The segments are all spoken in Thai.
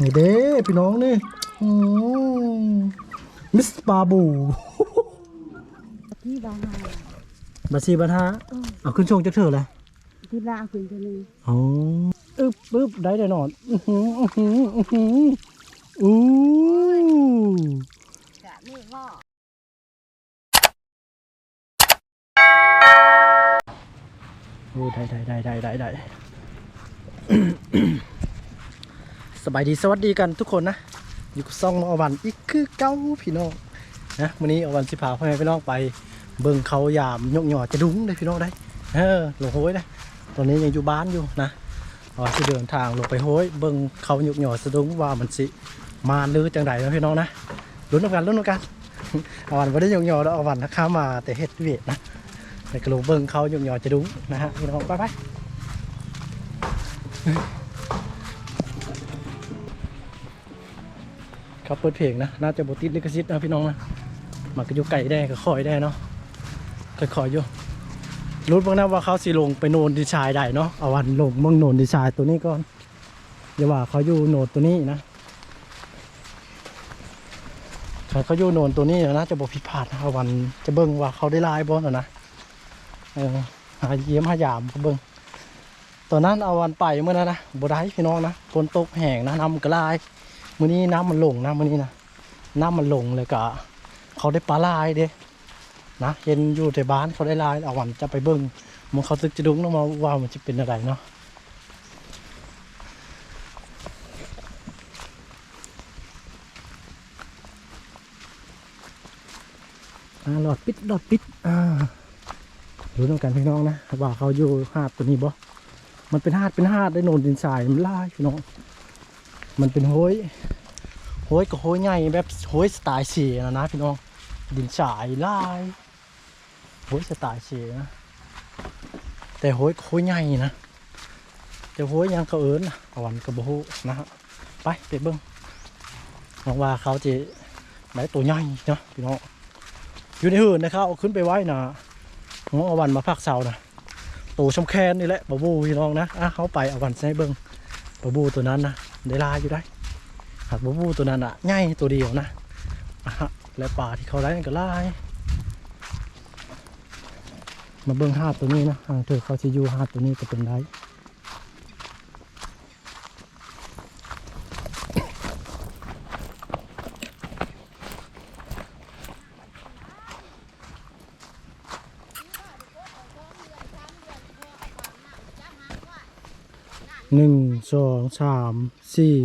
นี่เด้พี่น้องนี่อืมมิสปาบูที่บางหาบาซีบาทาเอาขึ้นชงจะเถอะเลยที่ลาขึ้นตัวนึงอ๋ออึบปึ๊บได้แน่นอนอื้อหืออื้อหืออื้อหืออู้กะนี่ก็โอ้ได้ได้ได้ได้ได้ได้ สบายดีสวัสดีกันทุกคนนะ อยู่กับซ่องอวันอีกคือเก้าพี่น้องนะวันนี้อวันสิพาพ่อแม่พี่น้องไป เบิ่งเขายามยกหย่อจะดุ้งเลยพี่น้องได้เออหลงโห้ยนะตอนนี้ยังอยู่บ้านอยู่นะอ๋อสิเดินทางลงไปโห้ยเบิ่งเขายกหย่อสะดุ้งว่ามันสิมาหรือจังไดนะพี่น้องนะลุ้นกันลุ้นกันอวันไม่ได้ยกหย่อแล้วอวันนะข้ามาแต่เฮ็ดเวทนะแต่กระโหลกเบิ่งเขายกหย่อจะดุ้งนะฮะพี่น้องไปไป เขาเปิดเพลงนะ น่าจะบติดลิขสิทธิ์นะพี่น้องนะมันก็อยู่ไก่ได้ก็คอยได้เนาะค่อยอยู่รู้บ้างนะว่าเขาสิลงไปโนนดีชายได้เนาะเอาวันลงเมืองโนนดีชายตัวนี้ก่อนอย่าว่าเขาอยู่โนนตัวนี้นะถ้าเขาอยู่โนนตัวนี้นะจะบอกผิดพลาดนะอวันจะเบิ่งว่าเขาได้ลายบ่นะนะเออหาเยี่ยมหายามเขาเบิ่งตอนนั้นเอาวันไปเมื่อนั้นนะบ่ได้พี่น้องนะฝนตกแห้งนะน้ำมันก็ลาย มื้อนี้น้ำมันลงนะมื้อนี้นะน้ำมันลงเลยก็เขาได้ปลาลายเด้นะเห็นอยู่แต่บ้านเขาได้ลายเอาวันจะไปเบิ้งมันเขาซึกจะดุ้งแล้วมาว่ามันจะเป็นอะไรเนาะหลอดปิดหลอดปิดอ่ารู้ต้องกันพี่น้องนะว่าเขาอยู่หาดตัวนี้บ่มันเป็นหาดเป็นหาดได้โนนดินทรายมันลายพี่น้อง มันเป็นโห้ยโห้ยกับโห้ยใหญ่แบบโห้ยสไตล์เสียนะนะพี่น้อง ดินทรายลายโหยสไตล์เสียนะ แต่โหยโหยใหญ่นะแต่โหยยังเขาเอิญนะอ่อนกับโบหูนะฮะไปไปเบิ้งหวังว่าเขาจะได้ตัวใหญ่เนาะพี่น้องอยู่ในหื่นนะครับเอาขึ้นไปไว้นะน้องเอาวันมาพักเสานะตัวชมแคนนี่แหละบาบูพี่น้องนะอะเขาไปเอาวันใช้เบิ้งบาบูตัวนั้นนะ ได้ลาอยู่ได้หักบูบูตัวนั้นอะง่ายตัวเดียวนะฮะและป่าที่เขาไล่ก็ไล่มาเบิ้งหาดตัวนี้นะห่างเธอเขาจะอยู่หาดตัวนี้ก็เป็นไร หนึ่งสองสามสี่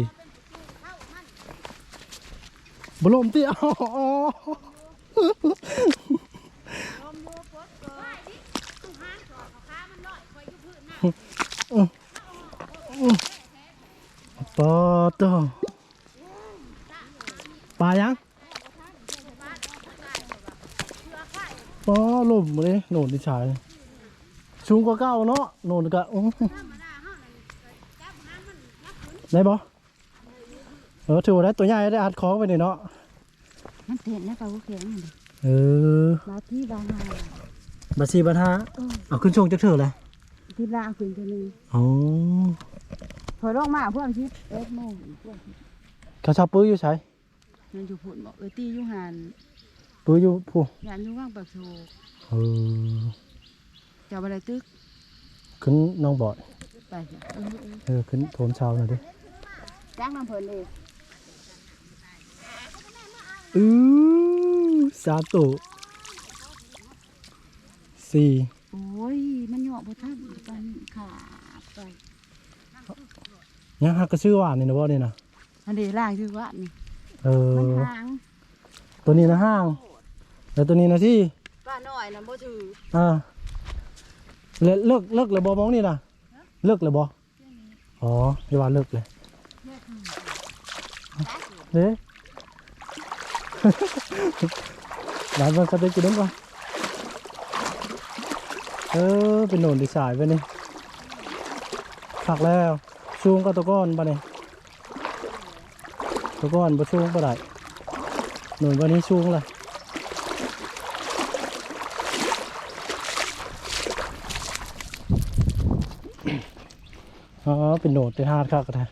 บลมที่อ๋อปอตัวปลายังปอลมเลยโหนนที่ชายสูงกว่าเก้าเนาะโหนนก็อื้อ ได้บ่เออถือว่าได้ตัวใหญ่ได้อัดคอไปนี่เนาะมันเห็นนะปลาเข็งนี่เออลาที่บางหาบาซีบาทาเอาขึ้นชงจะเถอะเลยที่ลาขึ้นตัวนึงอ๋อพอลงมาเพื่อนชิดเอ็ดโมงเพื่อนเขาชอบปื้ออยู่ใช่มันอยู่พุ่นบอกเออตีอยู่หันปื้ออยู่ผู้ยานอยู่ว่างปากโซเออจะอะไรตึกขึ้นน้องบอดไปเถอะเออเออเออขึ้นโถมเช้าหน่อยดิ จ้างน้ำเพลินเลยอือสามตัวสี่โอ้ย มันเหยาะบ่ทันกันขาดไปยังหักกระชื่อหวานนี่นะบ่นี่นะอันเดีล่างคือว่านี่เอมันอหาง ตัวนี้นะห้าง แล้วตัวนี้นะที่ป้าน้อยนะบ่ถืออ่าเลิกเลิกเลิกเลยบอมองนี่นะเลิกเลยบออ๋อเดี๋ยวว่าเลิกเลย เด้ร้านมันก็ได้กินน้ำก่อนเออเป็นโหนนดีสายไปนี่ผักแล้วชูงก็ตัวก้อนปะเนี่ยตัวก้อนบ่ชูงปได้โหนนวันนี้ชูงเลยอ๋อเป็นโหนดเป็นฮาดครับกระทะ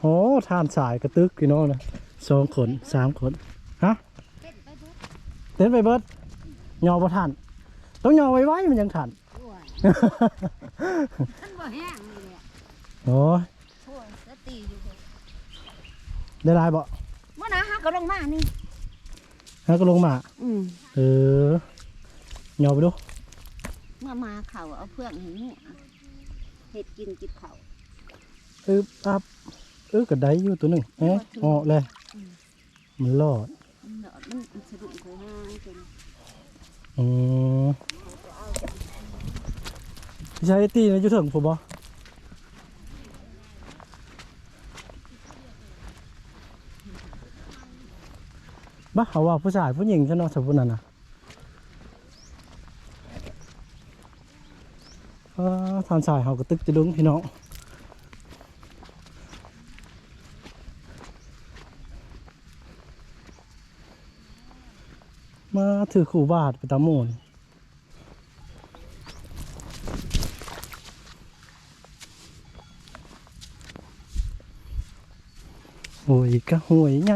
โอ้ ทานสายกระตึกพี่น้องนะสองคนสามคนฮะเต้นไปเบิดยอบ่ทันต้องยอไว้ไว้มันยังทันมันบ่แห้งนี่แหละโอ้ยโอ้ยสติอยู่เด้อได้ลายบ่มื่อนะฮะก็ลงมานี่แล้วก็ลงมาอืมเออยอไปดูเมื่อมาเขาเอาเพื่อนเห็นเนี่ยเห็ดกินจิบเขาเอออับ เออกระไดอยู่ตัวหนึ่งเอ๊ะออกเลยมันรอดมันเนอะมันสะดุ้งเขาห้างจนอืมพี่ชายตีนะอยู่ถึงผมบ่บ้าเขาว่าผู้ชายผู้หญิงฉันเนาะสมบูรณ์นั่นน่ะเออทานสายเขาก็ตึกจะดุ้งพี่น้อง ถือขู่บาทไปตามหมูนโอ้ยกะหวยไง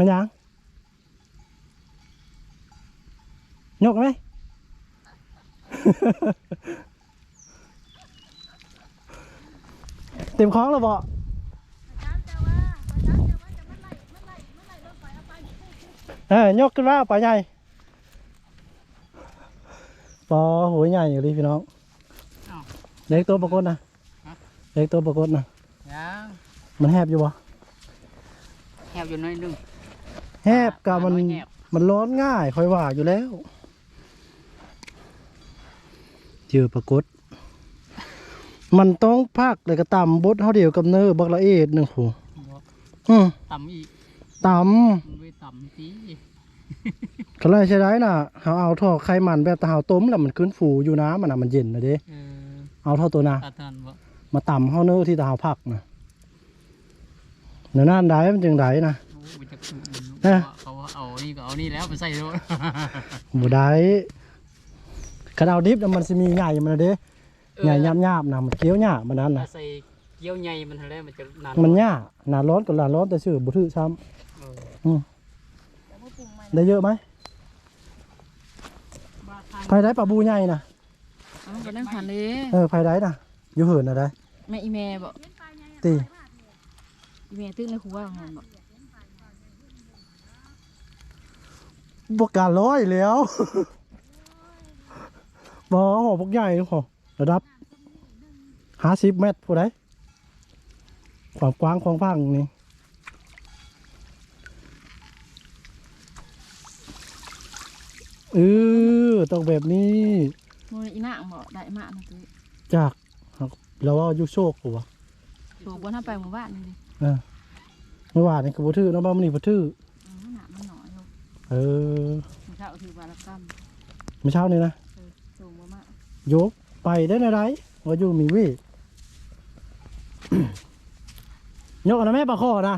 มันยัง ยกไหม เต็มคล้องแล้วบ่เออยกขึ้นมาปลาใหญ่ปอหัวใหญ่อยู่ดิพี่น้องอ้าวเล็กตัวปรากฏนะฮะเล็กตัวปรากฏนะยังมันแหบอยู่บ่แหบอยู่หน้อยหนึงแหบกับมันน้อยแหบมันร้อนง่ายคอยว่าอยู่แล้ว เจอปรากฏ มันต้องพักเลยก็ต่ำบดเท่าเดียวกับเนื้อบักละเอ็ดหนึ่งหูบ่อืมต่ำอีกต่มันไปต่ำตีำเขาเลยใช้ได้น่ะเขาเอาท่อไขมันแบบตะเฮาต้มแล้วมันขึ้นฟูอยู่น้ำมันน่ะมันเย็นนะเด้เออเอาเท่าตัวน่ะตาทันบ่มาต่ำเฮาเนื้อที่ตะเฮาพักนะเนื้อนั่นได้มันจึงได้นะโอ้มันจะขุ่นเอ๊ะเขาว่าเอานี่ก็เอานี่แล้วไปใส่รถบ่ได้ กระดาวดิบน่ะมันสิมีใหญ่มันนะเด้ใหญ่ยับยับๆนะมันเคี้ยวหยาบมันนั้นถ้านะใส่เกี๊ยวใหญ่มันทะเลมันจะนานมันยากหนาร้อนกับหนาร้อนแต่ชื่อบุถือซ้เออำได้เยอะไหมบ้าทางภายได้ปลาบูใหญ่นะเอาก็นั่งขันเลยเออภายได้นะอยู่เหินนะได้แม่อีแม่บอกตีอีแม่ตึ้งในครัวงานบอกบวกการร้อยแล้ว บอหอพวกใหญ่หอระดับห้าสิบเมตรผู้ใดความกว้างของฟังนี่เออต้องแบบนี้มูอีนางบอกได้มากนะตุ้ยจากเราว่าอยุโชคกูวะโถบนถ้าไปหมู่บ้านนี่ดิเมื่อวานนี่คือบ่ถือเน้องบ้านมันนี่บ่ถือเอาหนามันหน่อยลูกเออมันเช่าถือบาลกรรมไม่เช้านี่นะสูง มากยกไปได้ในไรว่าอยู่มีวิยกนะแม่ปลาคอนะ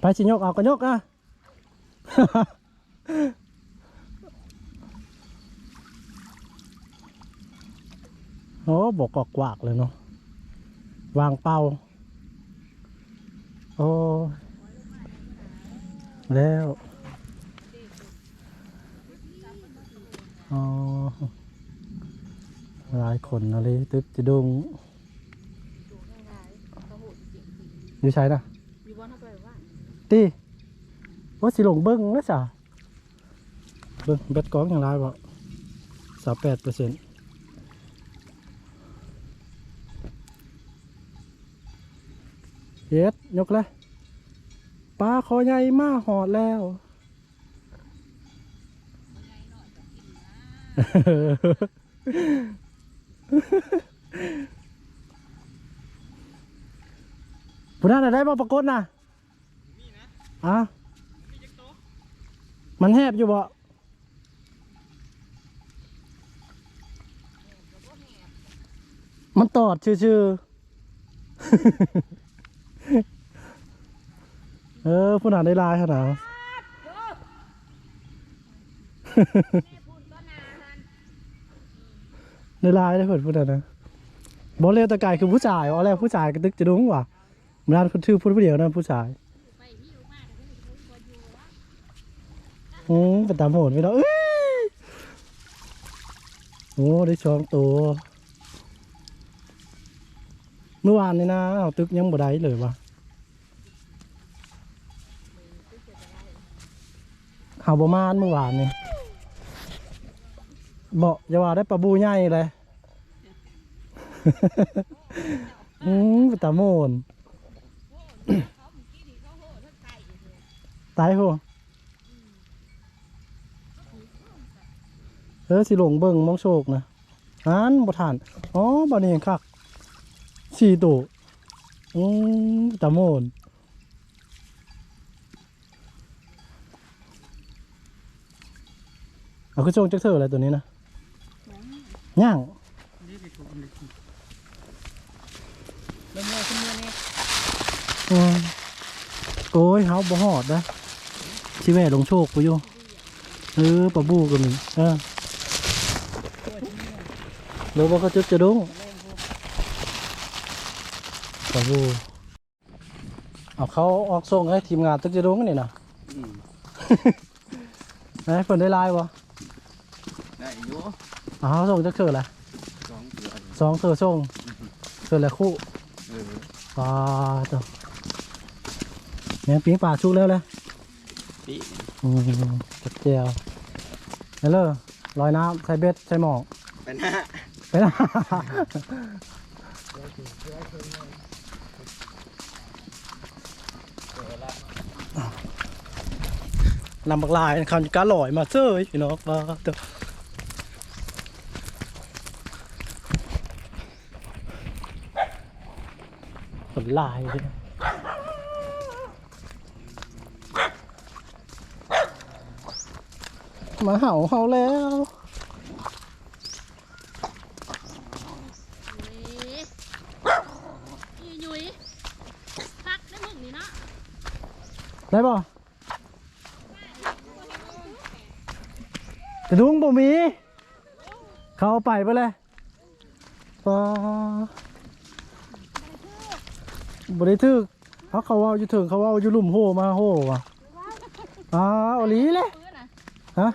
ไปสิยกเอาก็ยกอะโอ้บอกกอกกวากเลยเนาะวางเป้าโอ้แล้ว อ๋อหลายคนนะเลยตึกจะดุงอยู่ใช่นะอยู่บนถ้าไปหมู่บ้านตีว่าสิลงเบิ้งนะจ๊ะเบิ้งเบ็ดกองอย่างไรบ่สามแปดเปอร์เซ็นต์เฮ็ดยกเลยปลาคอใหญ่มากหอดแล้ว ผู้นั้นน่ะได้บ่ปรากฏนะอะมันแหบอยู่บ่มันตอดชื่อเออผู้หนาได้ลายขนาด นั้นไลายได้เผิดผู้หนานะบอเลยตะกายคือผู้ชายอ๋อแล้วผู้ชายกระตึกจะดุ้งว่ะมันนั่นคนชื่อพูดผู้เดียวนะผู้ชายอืมเป็นตามโหดไปแล้วโอ้ได้ช่องตัวเมื่อวานนี่นะเอาตึกยังบ่ได้เลยวะข่าวประมาณเมื่อวานนี่บอกอย่าว่าได้ปลาบูใหญ่เลย อืมตาโมนตายหัวเออสิหลงเบิ่งมองโชคนะอันบ่ทาน อ๋อบ่นี่คักสี่ตัวอืมตาโมนเอาคือโจงจักเธออะไรตัวนี้นะย่าง นี่ไปถูกมันเริ่มเมื่อขึ้นเมื่อนี่ อืม โอ้ยเฮาบ่ฮอดนะชิแว่ลงโชคกูอยู่เออปลาบูก็มีเออเดี๋ยวบ่ก็จึกจะดุ้งปลาบูเอาเขาออกส่งให้ทีมงานตึกจะดุ้งนี่นะอืมให้เพิ่นได้ลายบ่ได้อยู่เอาเขาส่งจักเทื่อละสองเดือนสองเทื่อส่งเทื่อละคู่เออปลาตัว แม่งปิ้งปลาชุกแล้วเลยปีอืมจับเจียวแล้วเลยลอยน้ำใส่เบ็ดใส่หมอกเป็นห้าไปนะ นำบักลายคำการลอยมาเซ้ยพี่น้องมาเด้อผลลายพี่น้อ งมาเห่าเห่าแล้วอีหยุยพักได้มึงนี่เนาะได้ป่ะแต่ดุ้งบ่มี เขาเอาไปไปเลยปอบ่ได้ถึกเขาเขาว่าอยู่ถึงเขาว่าอยู่หลุมโหมาโหว่ะอ้าวเอาหลีเลยปื้อน่ะฮะ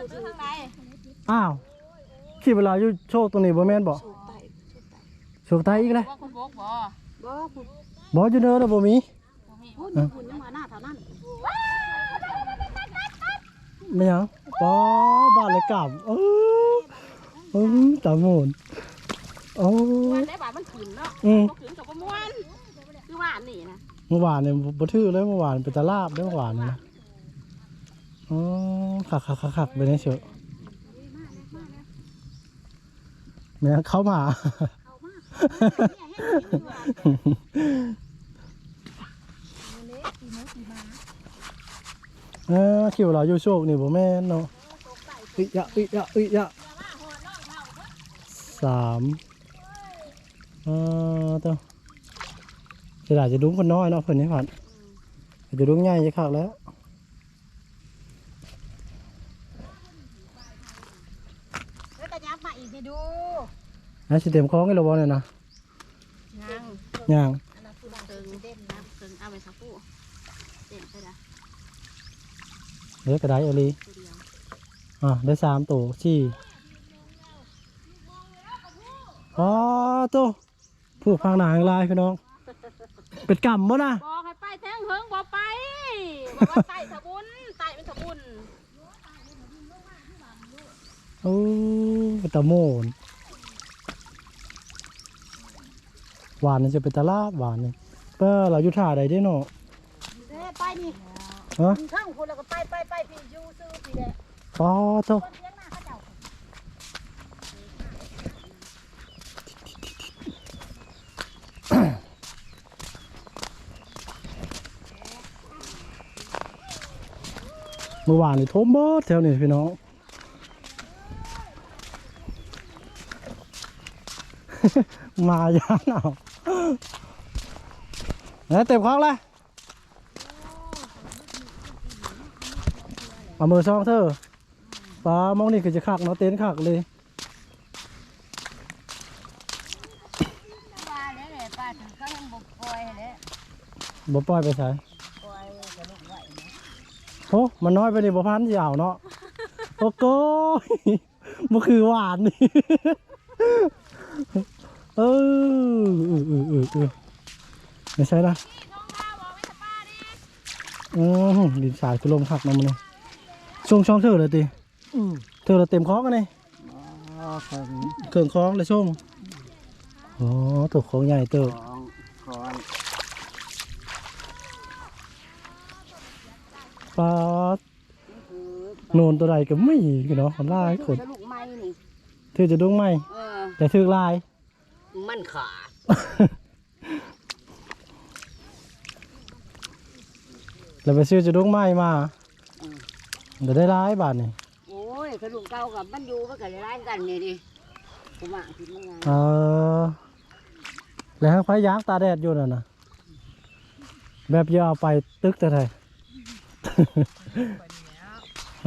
และผู้ถือทางใดอ้าวขี่เวลาอยู่โชคตรงนี้บ่แม่นบ่โชคไตอีกเลยว่าคุณบอกบ่บ่ผู้บ่อยู่เด้อเด้อบ่มีบ่มีผู้นี่ผู้ยังมาหน้าเท่านั้นไม่หยังปอบ้านเลยกลับเออเออตาโมนโอ้วันได้บาทมันขืนเนาะอืมบ่ขืนกับบ่ม่วนคือว่านี่นะเมื่อวานเนี่ยบ่ถือเลยเมื่อวานเป็นตะลาบเด้อเมื่อวานนี่นะ อ๋อขักขักขักขักไปเนี่ยเฉยแม่เข้ามา เออคิวเราอยู่โชคนี่บ่แม่นเนาะอิยะอิยะอิยะสามเออเต้าจะได้จะดุ้งคนน้อยเนาะเพิ่นนี่ผ่านจะดุ้งใหญ่จะคักแล้วแล้วก็ยับมาอีกให้ดู นะสิเต็มคล้องให้เราบ่เนี่ยนะยังย่างอันนั้นคือเติงเด่นนะเติงเอาไปสักผู้เด่นไปละเดี๋ยวกระไดเอาลีตัวเดียวอะได้สามตัวสี่อ๋อตัวผู้พังหนาข้างลายพี่น้อง เป็นกำบ่นะบอกให้ไปแทงเฮิงบ่ไปบอกว่าไต่สะบุญไต่เป็นสะบุญโอ้เป็นตะโมน หวานนี่จะเป็นตะลาบหวานนี่เป้อเราอยู่ท่าใดได้เนาะเด้ไปนี่ฮะข้างคุณแล้วก็ไปไปไปพี่อยู่ซื้อพี่แหละอ๋อตัวคนเลี้ยงหน้าเขาเจ้าเมื่อวานนี่ทมเบิดแถวนี้พี่น้องมายานเอา นะเต็มคลองเลยเอามือซองเธอปลามองนี่คือจะคักเนาะเต็นท์คักเลยปลาเนี่ยแหละปลาถึงก็ยังบกปล่อยเลยบ่ปล่อยไปใส่ปล่อยกระดูกไหวนะโอ้มันน้อยไปดิบ่พันยาวเนาะโอ้โกยมันคือหวานนี่ เออเออเออเออเออไม่ใช่นะน้องดาวบอกไม่สปาดิอือดินสายคือลมคักเนาะมันนี่ช่วงช่องเธอเลยติอืมเธอเลยเต็มคล้องกันนี่อ๋อของเครื่องคล้องเลยช่วงอ๋อตัวคล้องใหญ่เติบของของปลาคือโนนตัวใดก็ไม่กันเนาะมันลายขนกระดูกไม้นี่เธอจะดุ้งไหมเออแต่ถือลาย มันขาดแล้วไปซื้อจะดุ้งไหมมาเดี๋ยวได้ร้ายบาทนี่โอ้ยกระดูกเก่ากับมันอยู่มันก็เลยร้ายกันนี่ดิกูมาคิดมันไงเออแล้วไฟยางตาแดดอยู่น่ะนะแบบอย่าเอาไปตึกแต่ไทย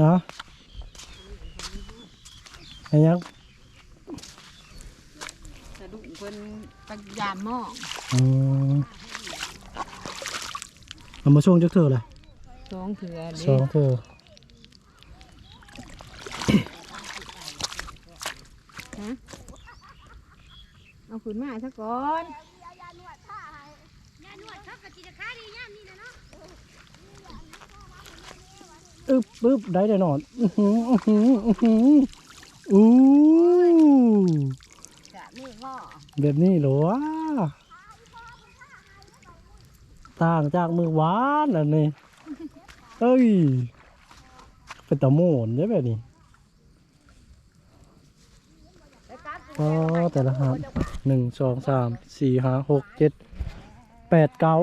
ฮะไอ้ยังสะดุ้ง เพิ่นตักยานหม้ออืมเอามาช่วงจักเธอเลยสองเถื่อสองเธอเอาขึ้นมาซะก่อนอึ๊บปึ๊บได้แน่นอนอื้อหืออื้อหืออื้อหืออู้จะนี่ง้อ แบบนี้หรอวะต่างจากมือหวานอันนี้เอ้ย เป็นตะโมนใช่แบบนี้อ๋อแต่ละหาดหนึ่งสองสามสี่ห้าหกเจ็ดแปดเก้า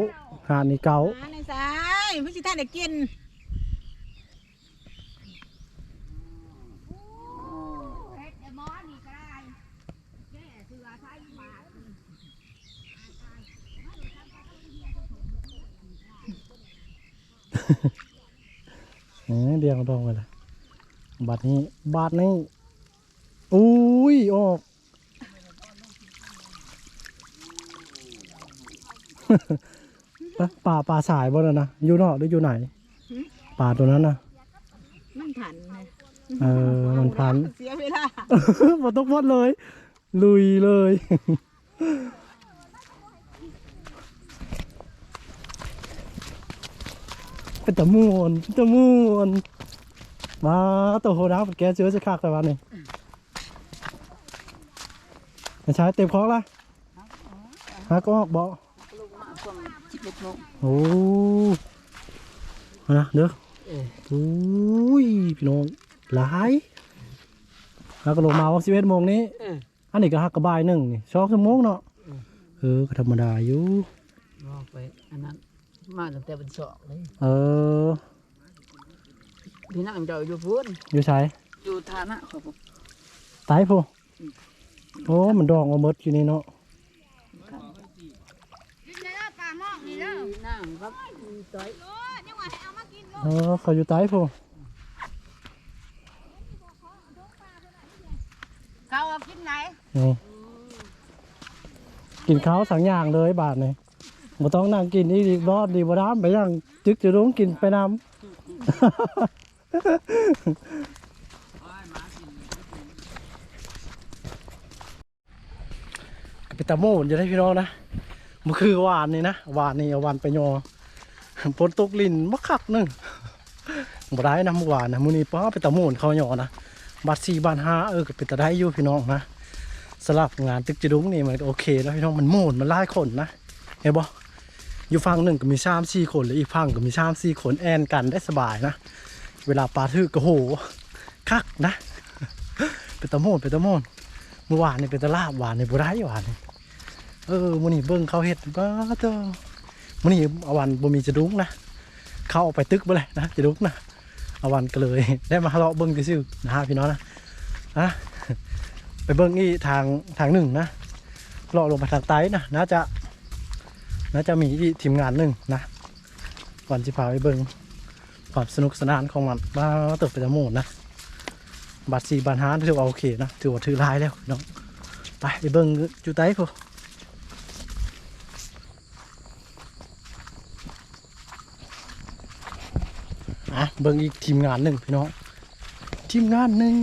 หานี่เก้าในสายพิ่นสิท่านได้กิน เอ้ยเดียงดองไปเลยบาทนี้บาทนี้อุ้ยออกปะป่าป่าสายบ่น่ะนะอยู่นอกหรืออยู่ไหนป่าตัวนั้นนะมันผันนะเออมันพันเสียเวลามันต้องวัดเลย ลุยเลย เป็นตะมวนเป็นตะมวนมาตัวโหดาแกเจอจะคักแต่วันนี้ไม่ใช้เต็มคล้องละฮะก็ออกบอกลูกมาช่วงสิบเอ็ดโมงโอ้มานะเด้อโอ้ยพี่น้องหลายฮักก็ลงมาว่าสิบเอ็ดโมงนี้เอออันนี้ก็ฮักกระบายหนึ่งนี่สองชั่วโมงเนาะเออก็ธรรมดาอยู่รอไปอันนั้น มาตั้งแต่เป็นสองเลยเออ พี่นั่งเจออยู่พุ่นอยู่ใช้อยู่ฐานะครับผมตายพูโอ้ มันดองมาเมดอยู่นี่เนาะกินเลยนะปลาหม้อนี่เด้อพี่นั่งครับมีต้อยโอ้ยยังว่าให้เอามากินโลเออเขาอยู่ตายพูเขาเอากินไหนนี่กินข้าวสังอย่างเลยบาทนี่ บ่ต้องนั่งกินนี่ดีรอดดีบ่ดามไปย่งจึกจะรุ้งกินไปนำเป็นตะโมนจะได้พี่น้องนะมันคือหวานนี่นะหวานนี่เอาหวานไปยอฝนตกลินมักคักหนึงบ่ได้นะเมื่อวานนะมื้อนี้ป้าเป็นตะโมนเขายอนะบัตรสี่บาทห้าเออก็เป็นตะได้อยู่พี่น้องนะสำหรับงานตึกจะดุ้งนี่มันโอเคแล้วพี่น้องมันโมนมันหลายคนนะเห็นบ่ อยู่ฝั่งหนึ่งก็มีสามสี่คนแล้วอีกฝั่งก็มีสามสี่คนแอนกันได้สบายนะ เวลาปลาทึกก็โหคักนะเป็นตะโมนเป็นตะโมนเมื่อวานนี่เป็นตะลาบหวานนี่บ่ได้หวานนี่เออมื้อนี้เบิ่งเขาเฮ็ดบ้าเจ้ามื้อนี้อวันบ่มีจะดุ้งนะเข้าเอาไปตึกบ่เลยนะจะดุ้งนะอวันก็เลยได้มาเลาะเบิ่งซื่อๆนะฮะพี่น้องนะอะไปเบิ่งอีกทางทางหนึ่งนะเลาะลงไปทางใต้นะน่าจะ น่าจะมีอีทีมงานหนึ่งนะก่อนจะพาไปเบิงความสนุกสนานของมันว่าเติบไปจะโหมดนะบัตรสี่บัตรห้าถือว่าโอเคนะถือว่าถือลายแล้วน้องไปไปเบิงจุดไต้พออะเบิ่งอีกทีมงานหนึ่งพี่น้องทีมงานหนึ่ง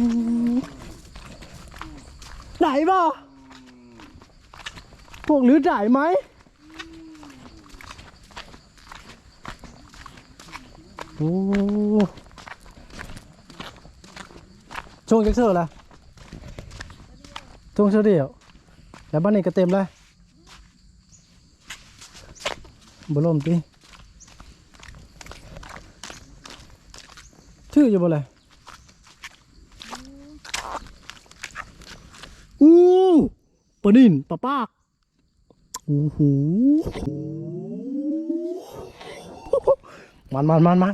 ไหนบ่พวกหรือได้ไหม โอ้ช่วงจักเซอร์ละช่วงเซอร์เดียว แล้วบ้านนี้ก็เต็มเลยบล่มตีชื่ออยู่บ่เลยอู้ปนินปลาปากโอ้โหมันมันมันมัน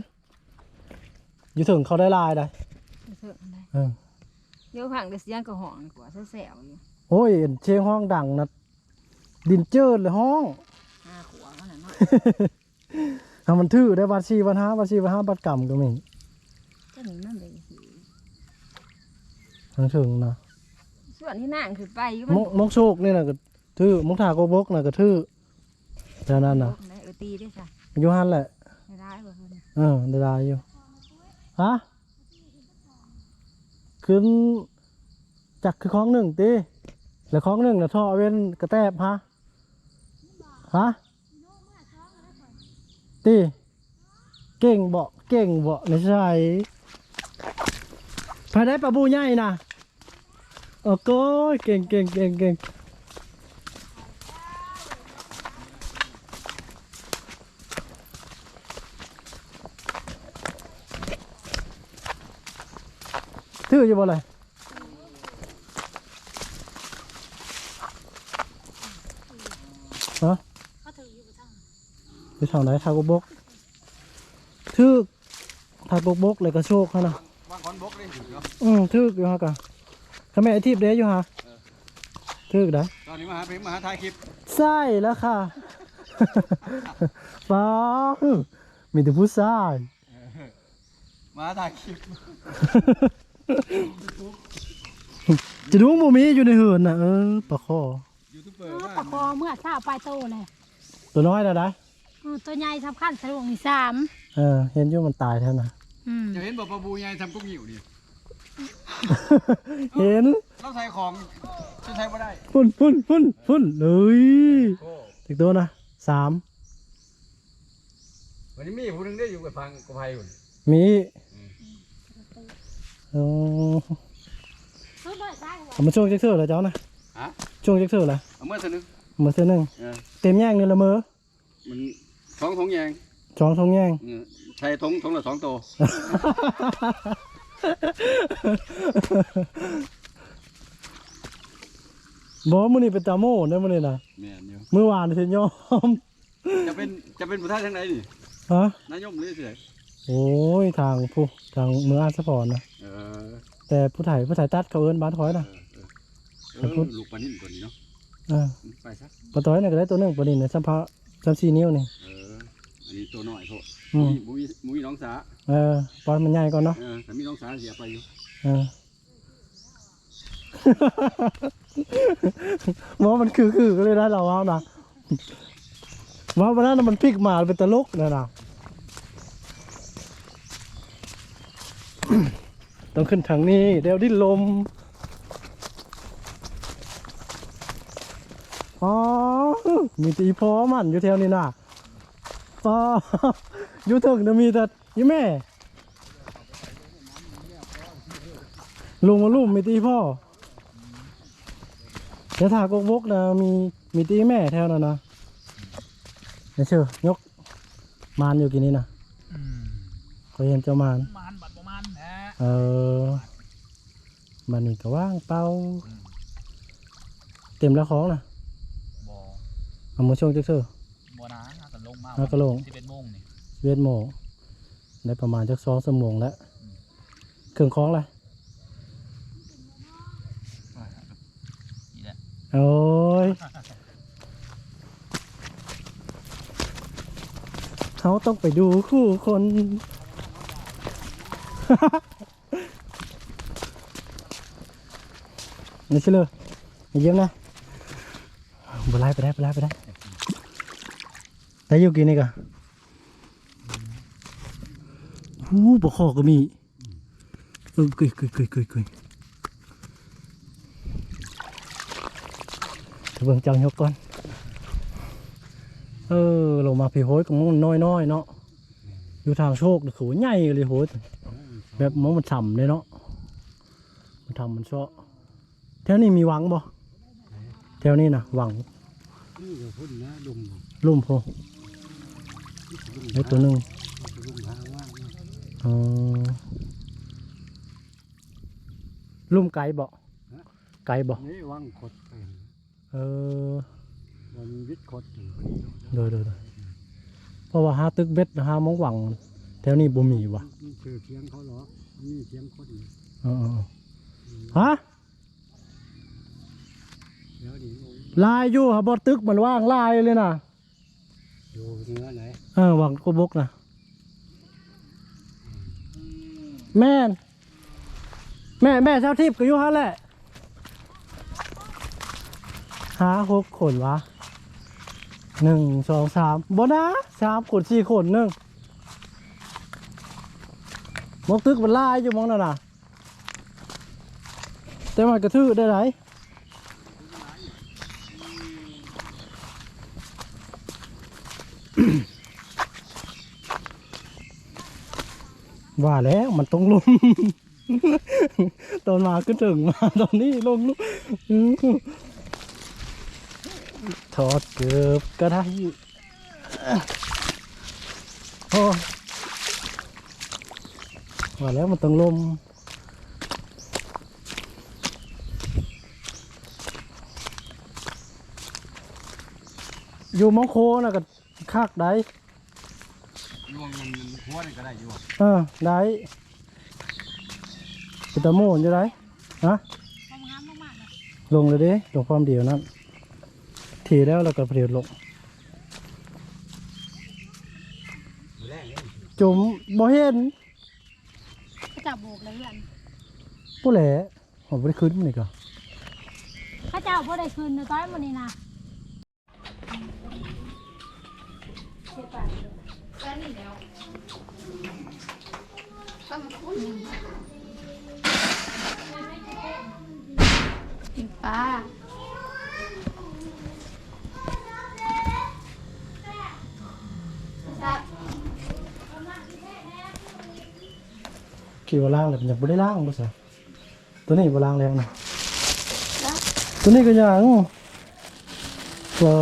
อยู่ถึงเขาได้ลายได้เถอะอันใดเออเดี๋ยวผังเดี๋ยวเสียงก็ห้องกว่าแซวๆอยู่โอ้ยเชียงห้องดังนะดินเจิดเลยห้อง ห้าขวบมันน่ะเนาะทำมันทื่อได้บัตรชีบัตรห้าบัตรชีบัตรห้าบัตรกรรมก็มีก็นี่มันเลยสิทั้งถึงนะส่วนที่นั่งขึ้นไปอยู่มกมกโชคนี่นะก็ทื่อมกถาโกบกนะก็ทื่อแต่นั้นนะไหนเออตีได้จ้ะอยู่หันแหละไม่ได้บ่เพิ่น เออได้ได้อยู่ ฮะขึ้นจักคือของหนึ่งตีแล้วของหนึ่งนะท่อเว้นกระแตบฮะฮะตีเก่งบ่เก่งบ่ในใช่ภายได้ปลาบูใหญ่นะโอ้โก้ยเก่งเก่งเก่งเก่ง ถืออยู่บ่เลยฮะเขาถืออยู่ทางไปทางไหนทางกบกทึกทางกบกเลยก็โชคฮะนะวางคอนบกได้อยู่เนาะอืมทึกอยู่ฮะกะทำไมไอทิพย์เด้อยู่ฮะทึกได้ตอนนี้มาหาเพลงมาหาถ่ายคลิปใช่แล้วค่ะฟ้ามีแต่ผู้ชายมาหาถ่ายคลิป จะดูหมูมีอยู่ในเหือนน่ะเออปลาคอยูทูบเบอร์ปมาลาคอเมื่อเช้าปลายโตเลยตัวน้อยนะได้เออตัวใหญ่สำคัญสะดวกนี่สามเออเห็นอยู่มันตายแท้นะอืมจะเห็นบอกปลาบูใหญ่ทำกุ๊กหิวดิเห็นเราใส่ของจะใช้ไม่ได้พุ่นพุ่นพุ่นพุ่นเลยโอ้ถึกตัวนะสามวันนี้มีผู้หนึงได้อยู่กับพังกับไผ่หุ่นมี เออเฮ้ยบ่อยใช่หัวเอามาช่วงเจ็กเซอร์แล้วเจ้านะฮะช่วงเจ็กเซอร์ละเอาเมื่อเสนึงมาเซอร์หนึ่งเออเต็มแย่งนี่ละเมอมันสองทงแยงสองทงแย่ง เออใช้ทงทงละสองตัวบอกมือนี่เป็นตาโม่เนี่ยมือนี่นะแม่นอยู่มือวานเสียยอมจะเป็นจะเป็นผู้ท้ายทางไหนนี่ฮะนายมหรือเสีย โอ้ยทางผู้ทางเมืองอาสะพรนะเออแต่ผู้ถ่ายผู้ถ่ายตัดเขาเอิ้นบ้านถอยนะ เออเออลูกปลานิ่มตัวนี้เนาะเออไปซะปลาถอยน่ะก็ได้ตัวหนึงปลาดินในสัมภาสัมสี่นิ้วนี่ เอออันนี้ตัวน้อยโพดอืมมุ้ยมุ้ยน้องสาเออปลามันใหญ่ก่อนเนาะเออถ้ามีน้องสาเสียไปอยู่เออ ว่ามันคือคือก็เลยได้เราว่านะว่าวันนั้นน่ะมันพลิกมาเป็นตลกนะนะ ต้องขึ้นทางนี้เดี๋ยวดิ้นลมอ๋อมีตีพอมันอยู่แถวนี้นะอ๋ออยู่ถึงจะมีแต่ยี่แม่ลงมาลุ่มมีตีพ่อเดี๋ยวถากกบกนะมีมีตีแม่แถวนั้นนะเดี๋ยวเชื่อยกมานอยู่กี่นี้นะก็เห็นเจ้ามาน ออมันนี่ก็ว่างเป้าเต็มแล้วของนะบ่เอามาช่วงจักเชื่อบ่นะหากันลงมาหากันลง สิบเอ็ดโมงนี่เวทโมงได้ประมาณจักสองสมงแล้วเครื่องคล้องอะไรนี่แหละโอ้ยเขาต้องไปดูคู่คน นี่ใช่เลยเยี่ยมนะไปไล่ไปได้ไปไล่ไปได้ได้อยู่กินนี่กะโอ้ปลาคอก็มีเออกุยกุยกุยกุยกุยเดี๋ยวเบิ่งเจ้ายกก่อน เออลงมาพี่โหยกับมันน้อยๆเนาะ อยู่ทางโชคนี่คือใหญ่เลยโหยแบบมันมันฉ่ำเลยเนาะ มันทำมันเชาะ แถวนี้มีหวังบ่แถวนี้นะหวังนี่เดี๋ยวพุ่นนะลุมลุ่มโพได้ตัวหนึ่งลุมหางว่างอ๋อลุ่มไก่บ่ไก่บ่นี่วังขดเป็นเออมันวิทย์ขดอยู่โดยโดยโดยเพราะว่าหาตึกเบ็ดหามองหวัง แถวนี้บ่มีว่ะนี่ชื่อเทียงเขาเหรอนี่เทียงคนนี่เออเออฮะ เดี๋ยวนี้ ลายอยู่ฮะบ่ตึกมันว่างลายเลยนะอยู่เนื้อไหนเออหวังกบกนะแม่นแม่แม่เจ้าทิพย์ก็อยู่ฮะแหละหาหกคนวะหนึ่งสองสามบ่นะสามคนสี่คนหนึ่งมกตึกมันลายอยู่มองนั่นน่ะแต่มันกระทือได้ไร ว่าแล้วมันต้องลง ตอนมาก็ถึงมาตอนนี้ลงลุถอดเกือบก็ได้โอ้ว่าแล้วมันต้องลมอยู่มองโคนะก็คากได้ หัวนี่ก็ได้อยู่เออได้เป็นตะโมนอยู่ได้ฮะความงามมากๆเลยลงเลยดิลงความเดียวนั้นทีแล้วเราก็เปลี่ยนลงจุ่มบ่เห็นเขาจับโบกเลยเพื่อนผู้แหล่ผมไม่ได้คืนมันอีกเหรอเขาเจ้าพ่ได้คืนในต้อยมันนี่นะ ปลาขี่ว่าล่างเลยมันยังไม่ได้ล่างบ่สิตัวนี้บ่ล่างแล้วนะตัวนี้ก็ยังก็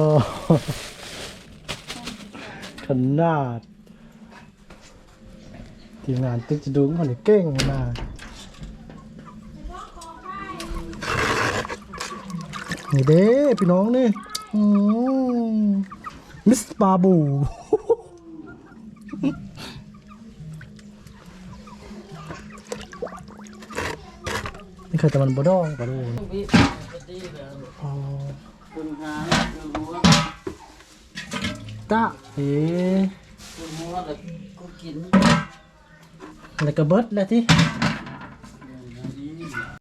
ขนาดทีมงานตึกจะดูมันนี่เก่งมาก นี่เด้พี่น้องนี่อืมมิสบาบู นี่เคยแต่มันบดองบดองอ๋อตาเอ๋แล้วก็เบิดแล้วที่